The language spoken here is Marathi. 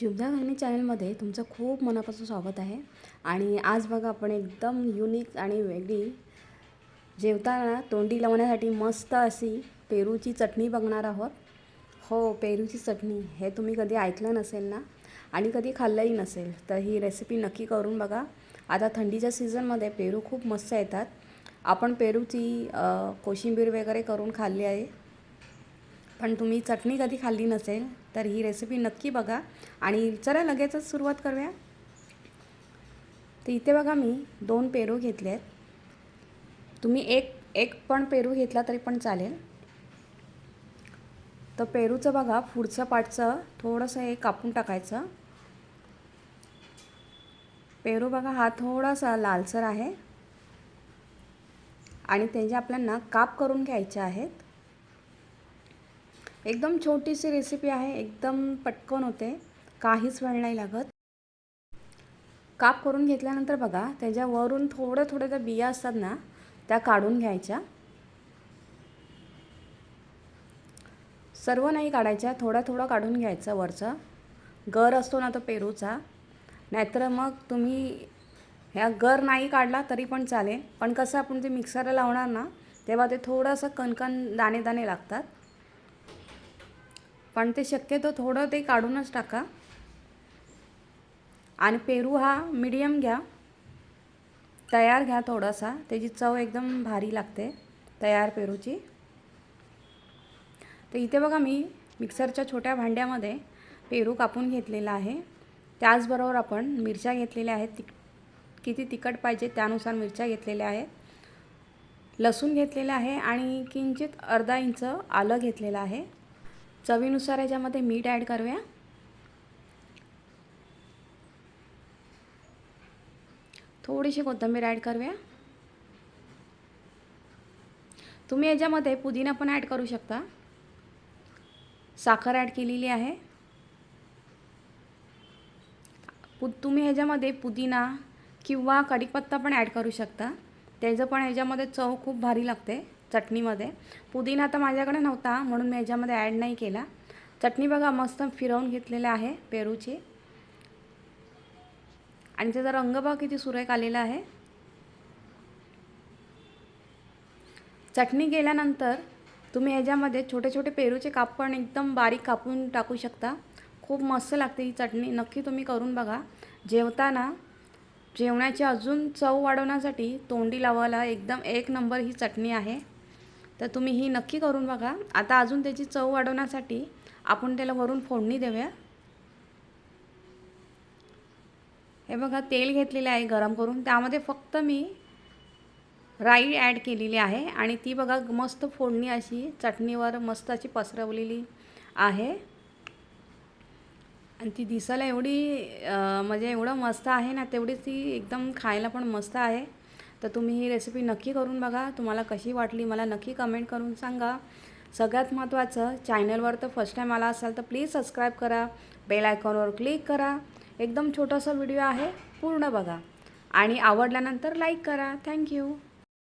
शुभदा गंगणी चॅनलमध्ये तुमचं खूप मनापासून स्वागत आहे. आणि आज बघा आपण एकदम युनिक आणि वेगळी जेवताना तोंडी लावण्यासाठी मस्त अशी पेरूची चटणी बघणार आहोत. हो पेरूची चटणी. हे तुम्ही कधी ऐकलं नसेल ना? आणि कधी खाल्लंही नसेल तर ही रेसिपी नक्की करून बघा. आता थंडीच्या सीझनमध्ये पेरू खूप मस्त येतात. आपण पेरूची कोशिंबीर वगैरे करून खाल्ली आहे. पण तुम्ही चटणी कधी खाल्ली नसेल तर ही रेसिपी नक्की बघा. आणि चला लगेचच सुरुवात करूया. तर इथे बघा मी दोन पेरू घेतले आहेत तुम्ही एक एक पण पेरू घेतला तरी पण चालेल. तर पेरूचं बघा पुढचं पाठचं थोडंसं हे कापून टाकायचं. पेरू बघा हा थोडासा लालसर आहे. आणि त्याचे आपल्यांना काप करून घ्यायचे आहेत एकदम छोटीशी रेसिपी आहे एकदम पटकन होते. काहीच वेळ नाही लागत. काप करून घेतल्यानंतर बघा त्याच्यावरून थोडे थोडे त्या बिया असतात ना त्या काढून घ्यायच्या. सर्व नाही काढायच्या थोडा थोडा काढून घ्यायचं वरचं. गर असतो ना तो पेरूचा. नाहीतर मग तुम्ही ह्या गर नाही काढला तरी पण चालेल. पण कसं आपण ते मिक्सरला लावणार ना तेव्हा ते थोडंसं कणकण दाणे दाणे लागतात. पण ते शक्यतो थोडं ते काढूनच टाका. आणि पेरू हा मिडियम घ्या. तयार घ्या थोडासा. त्याची चव एकदम भारी लागते तयार पेरूची. तर इथे बघा मी मिक्सरच्या छोट्या भांड्यामध्ये पेरू कापून घेतलेला आहे. त्याचबरोबर आपण मिरच्या घेतलेल्या आहेत. तिक किती तिखट पाहिजे त्यानुसार मिरच्या घेतलेल्या आहेत. लसूण घेतलेलं आहे आणि किंचित अर्धा इंच आलं घेतलेलं आहे. चवीनुसार याच्यामध्ये मीठ ॲड करूया. थोडीशी कोथिंबीर ॲड करूया. तुम्ही याच्यामध्ये पुदिना पण ॲड करू शकता. साखर ॲड केलेली आहे. पु तुम्ही ह्याच्यामध्ये पुदिना किंवा कढीपत्ता पण ॲड करू शकता. त्याचं पण ह्याच्यामध्ये चव खूप भारी लागते. चटणीमध्ये. पुदिना तर माझ्याकडे नव्हता म्हणून मी ह्याच्यामध्ये ॲड नाही केला. चटणी बघा मस्त फिरवून घेतलेलं आहे पेरूची. आणि त्याचा रंग बघा किती सुरेख आलेला आहे. चटणी गेल्यानंतर तुम्ही ह्याच्यामध्ये छोटे छोटे पेरूचे काप पण एकदम बारीक कापून टाकू शकता. खूप मस्त लागते ही चटणी नक्की तुम्ही करून बघा. जेवताना जेवणाची अजून चव वाढवण्यासाठी तोंडी लावायला एकदम एक नंबर ही चटणी आहे. तर तुम्ही ही नक्की करून बघा. आता अजून त्याची चव वाढवण्यासाठी आपण त्याला वरून फोडणी देऊया. हे बघा तेल घेतलेले आहे गरम करून. त्यामध्ये फक्त मी राई ॲड केलेली आहे आणि ती बघा मस्त फोडणी अशी चटणीवर मस्त अशी पसरवलेली आहे. आणि ती दिसायला एवढी म्हणजे एवढं मस्त आहे ना तेवढीच ती एकदम खायला पण मस्त आहे. तर तुम्ही ही रेसिपी नक्की करून बघा. तुम्हाला कशी वाटली मला नक्की कमेंट करून सांगा. सगळ्यात महत्त्वाचं चॅनलवर तर फर्स्ट टाईम आला असाल तर प्लीज सबस्क्राईब करा. बेल आयकॉनवर क्लिक करा. एकदम छोटासा व्हिडिओ आहे पूर्ण बघा. आणि आवडल्यानंतर लाईक करा. थँक्यू